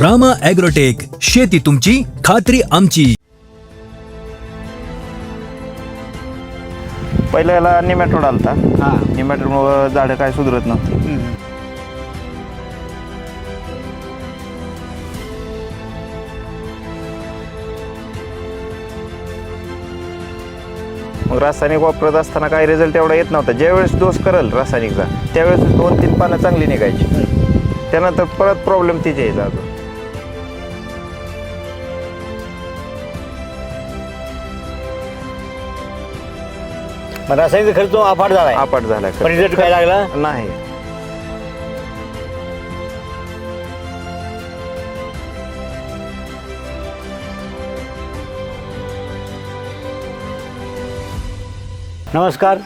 Rama agrotech शेती तुमची खात्री आमची. पहिल्या याला निमॅटोड आलता. हा. निमॅटोडमुळं झाडं काय सुधरत नव्हती. मग रासायनिक वापरत असताना काही रिझल्ट एवढा येत नव्हता. ज्यावेळेस डोस करल रासायनिकचा त्यावेळेस दोन तीन पानं चांगली निघायची. त्यानंतर परत प्रॉब्लेम तिचे यायचा अजून मग रासायनिक खर्च तो अफाट झालाय. आपाट झाला पण रिझल्ट काय लागला? नाही. नमस्कार.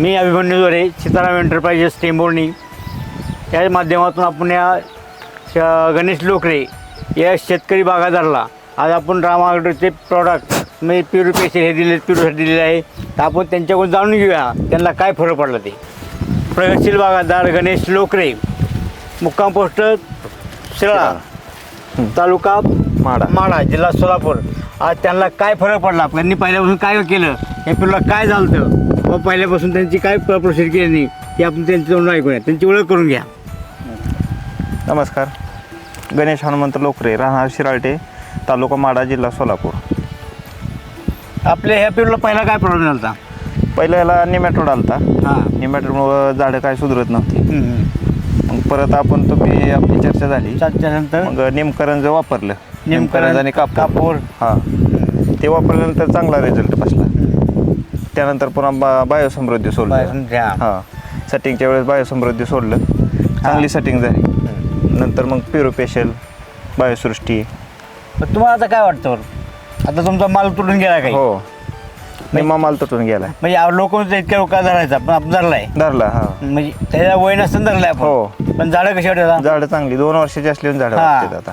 मी अभिमन्यू जोरे सीताराम एंटरप्राइजेस टेंबोर्णी या माध्यमातून आपण या श- गणेश लोकरे या शेतकरी बागायतदाराला आज आपण रामागडचे प्रॉडक्ट म्हणजे प्युरिफिकेशन हे दिले प्युरिफाय दिलेले आहे. तर आपण त्यांच्याकडून जाणून घेऊया त्यांना काय फरक पडला ते. प्रगतशील बागायतदार गणेश लोकरे मुक्काम पोस्ट शिराळा तालुका माडा. माडा जिल्हा सोलापूर. आज त्यांना काय फरक पडला? त्यांनी पहिल्यापासून काय केलं? या पिल्ला काय झालं व पहिल्यापासून त्यांची काय प्रोसेस केली नाही? ते आपण त्यांच्या तोंडून ऐकूया. त्यांची ओळख करून घ्या. नमस्कार. गणेश हनुमंत लोकरे राहणार शिराळटे तालुका माडा जिल्हा सोलापूर. आपल्या ह्या पिल्ला पहिला काय प्रॉब्लेम झाला होता? पहिल्या याला निमॅटोड आलता. हां. निमॅटोडमुळं झाडं काय सुधरत नव्हती. हम्म. मग परत आपण तुम्ही आपली चर्चा झाली. त्याच्यानंतर मग निमकरंज वापरलं निमकरंज आणि कापूर. कापूर. हां. ते वापरल्यानंतर चांगला रिझल्ट बसला. त्यानंतर पुन्हा बा बायोसमृद्धी सोडलं. बायोसमृद्धी, हां. हां. सेटिंगच्या वेळेस बायोसमृद्धी सोडलं. चांगली सेटिंग झाली. नंतर मग प्युरोपेशल बायोसृष्टी. मग तुम्हाला आता काय वाटतं? बरं? आता तुमचा माल तुटून गेला काही? हो. निम्मा माल तुटून गेला. म्हणजे लोक इतक्या लोक धरायचा पण आपण धरलाय. धरला हा. म्हणजे त्याच्या वय नसताना धरलाय हो. आपण पण झाडं कशी वाटतात झाडं चांगली. दोन वर्षाची असली झाडं हा. वाटतात आता.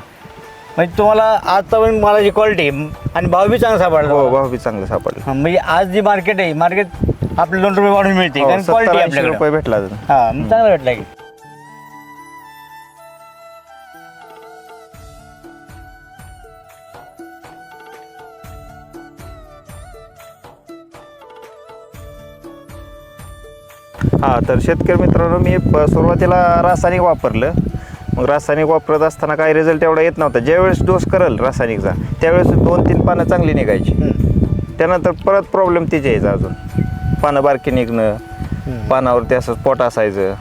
म्हणजे तुम्हाला आजपर्यंत मालाची क्वालिटी आणि भाव बी चांगला सापडला हो. भाव बी चांगलं सापडलं. हा, म्हणजे आज जी मार्केट आहे मार्केट आपले दोन रुपये वाढून मिळते. हो, कारण क्वालिटी 70-80 आपल्याकडे. रुपये भेटला अजून. हा मग चांगलं भेटला की. हा तर शेतकरी मित्रांनो मी प- सुरुवातीला रासायनिक वापरलं. मग रासायनिक वापरत असताना काही रिझल्ट एवढा येत नव्हता. ज्यावेळेस डोस करल रासायनिकचा त्यावेळेस दोन तीन पानं चांगली निघायची. त्यानंतर परत प्रॉब्लेम तिचे यायचा अजून. पानं बारकी निघणं पानावरती असं पोट असायचं.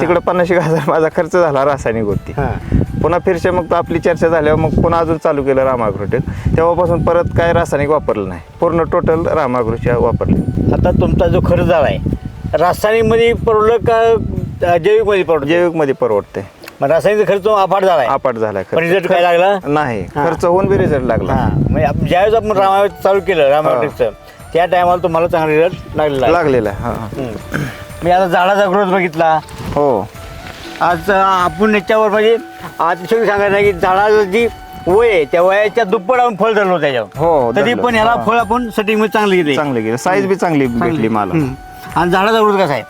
तिकडं पन्नास एक हजार माझा खर्च झाला रासायनिक होती हा. पुन्हा फिरशे मग आपली चर्चा झाल्यावर मग पुन्हा अजून चालू केलं रामागृटेक तेव्हापासून परत काय रासायनिक वापरलं नाही. पूर्ण टोटल रामागृच्या वापरले. आता तुमचा जो खर्च झाला आहे रासायनिकमध्ये परवडलं का जैविकमध्ये परवडलं जैविकमध्ये परवडते मग रासायनिक खर्च अफाट झाला आहे आपाट झाला पण result काय लागला? नाही हा. खर्च होऊन बी रिझल्ट लागला हा म्हणजे ज्यावेळेस आपण रामा चालू केलं रामायणचं त्या टायमाला तुम्हाला चांगला रिझल्ट लागलेला आहे. लागलेला आहे हा, हा. हम्म. म्हणजे आता झाडाचा ग्रोथ बघितला हो आज अं, आपण याच्यावर म्हणजे आज सांगायचं आहे की झाडाचं जी वय आहे त्या वयाच्या दुप्पट आपण फळ धरलो त्याच्यावर हो, तरी. पण ह्याला हा. फळ आपण सेटिंगमध्ये चांगली घेतली चांगले गेले साईज बी चांगली भेटली मला हम्म. आणि झाडाचा ग्रोथ कसा आहे?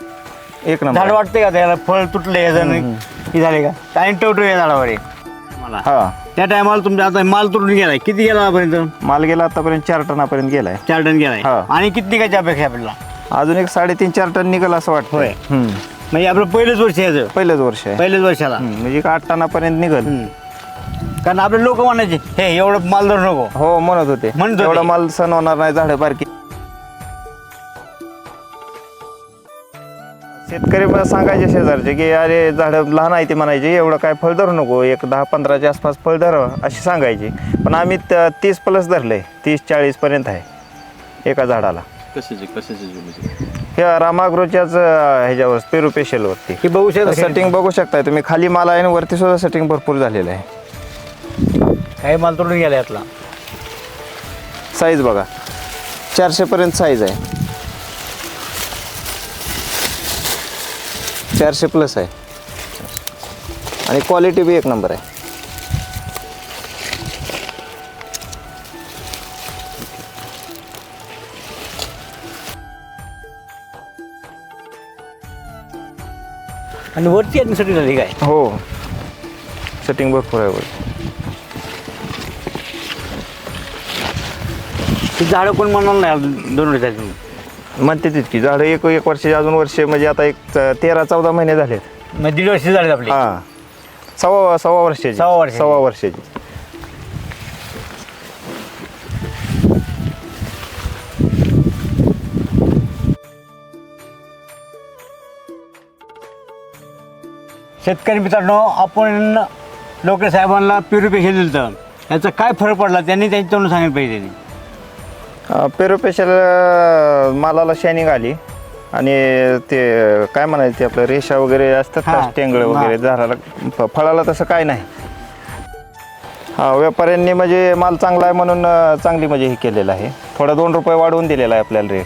एक झाड नंबर वाटते का त्याला? फळ तुटले हे झाले का? आणि टवटो या झाडावर. आहे मला हा. त्या टायमाला तुमचा आता माल तुटून गेलाय. किती गेला आतापर्यंत? माल गेला आतापर्यंत चार टनापर्यंत गेलाय. चार टन गेलाय. हा. आणि किती निघायची अपेक्षा आहे आपल्याला? अजून एक साडेतीन चार टन निघाल असं वाटतं होय. हम्म. म्हणजे आपलं पहिलंच वर्ष आहे याचं. पहिलंच वर्ष आहे. पहिल्याच वर्षाला? हम्म, म्हणजे एक आठ टनापर्यंत निघल. हम्म. कारण आपले लोक म्हणायचे हे एवढं माल धरू नको. हो म्हणत होते. म्हणत होते. एवढा माल सण होणार नाही झाडं बारकी. शेतकरी मला सांगायचे शेजारचे की अरे झाडं लहान आहे ते म्हणायचे एवढं काय फळ धरू नको एक दहा पंधराच्या आसपास फळ धरावं अशी सांगायची. पण आम्ही त- तीस प्लस धरले तीस चाळीस पर्यंत आहे एका झाडाला. कशाचे कशाचे ह्या रामाग्रोच्याच अं, ह्याच्यावर पेरू पेशलवरती. की बघू शकता. सेटिंग बघू शकताय तुम्ही खाली माल आहे आणि वरती सुद्धा सेटिंग भरपूर झालेलं आहे. काही माल तुटून गेला यातला? साईज बघा. चारशे पर्यंत साईज आहे. चारशे प्लस आहे. आणि क्वालिटी बी एक नंबर आहे. आणि वरती अजून सेटिंग झाली काय? हो. सेटिंग भरपूर आहे वरती. झाडं कोण म्हणाल नाही दोन वर्षात म्हणते तीच की झाडं एक एक वर्ष अजून वर्ष म्हणजे आता एक च- तेरा चौदा महिने झालेत. मग दीड वर्ष झाले आपले. हां. सव्वा सव्वा वर्षाची. सव्वा वर्षाची. सव्वा वर्षाची. शेतकरी मित्रांनो आपण लोकरे साहेबांना प्युरिफिकेशन दिलं होतं. याचा काय फरक पडला? त्यांनी त्यांच्या तोंडून सांगितलं पाहिजे त्यांनी. पेरोपेशल मालाला शायनिंग आली. आणि ते काय म्हणायचं ते आपलं रेषा वगैरे असतात. का? टेंगळ. वगैरे झाडाला फळाला तसं काय नाही. हा व्यापाऱ्यांनी म्हणजे माल चांगला आहे म्हणून चांगली म्हणजे हे केलेलं आहे. थोडा दोन रुपये वाढवून दिलेला आहे आपल्याला रेट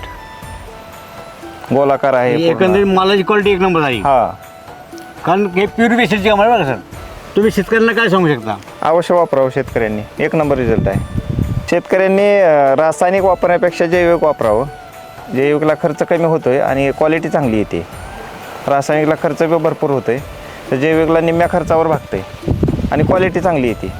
गोलाकार आहे. एकंदरीत मालाची क्वालिटी एक नंबर झाली हा. कारण हे कामं आहे बघा सर. तुम्ही शेतकऱ्यांना काय सांगू शकता? अवश्य वापरावं शेतकऱ्यांनी. एक नंबर रिझल्ट आहे. शेतकऱ्यांनी रासायनिक वापरण्यापेक्षा जैविक वापरावं. जैविकला खर्च कमी होतो आहे आणि क्वालिटी चांगली येते. रासायनिकला खर्च बी भरपूर होतो आहे तर जैविकला निम्म्या खर्चावर भागतं आहे आणि क्वालिटी चांगली येते.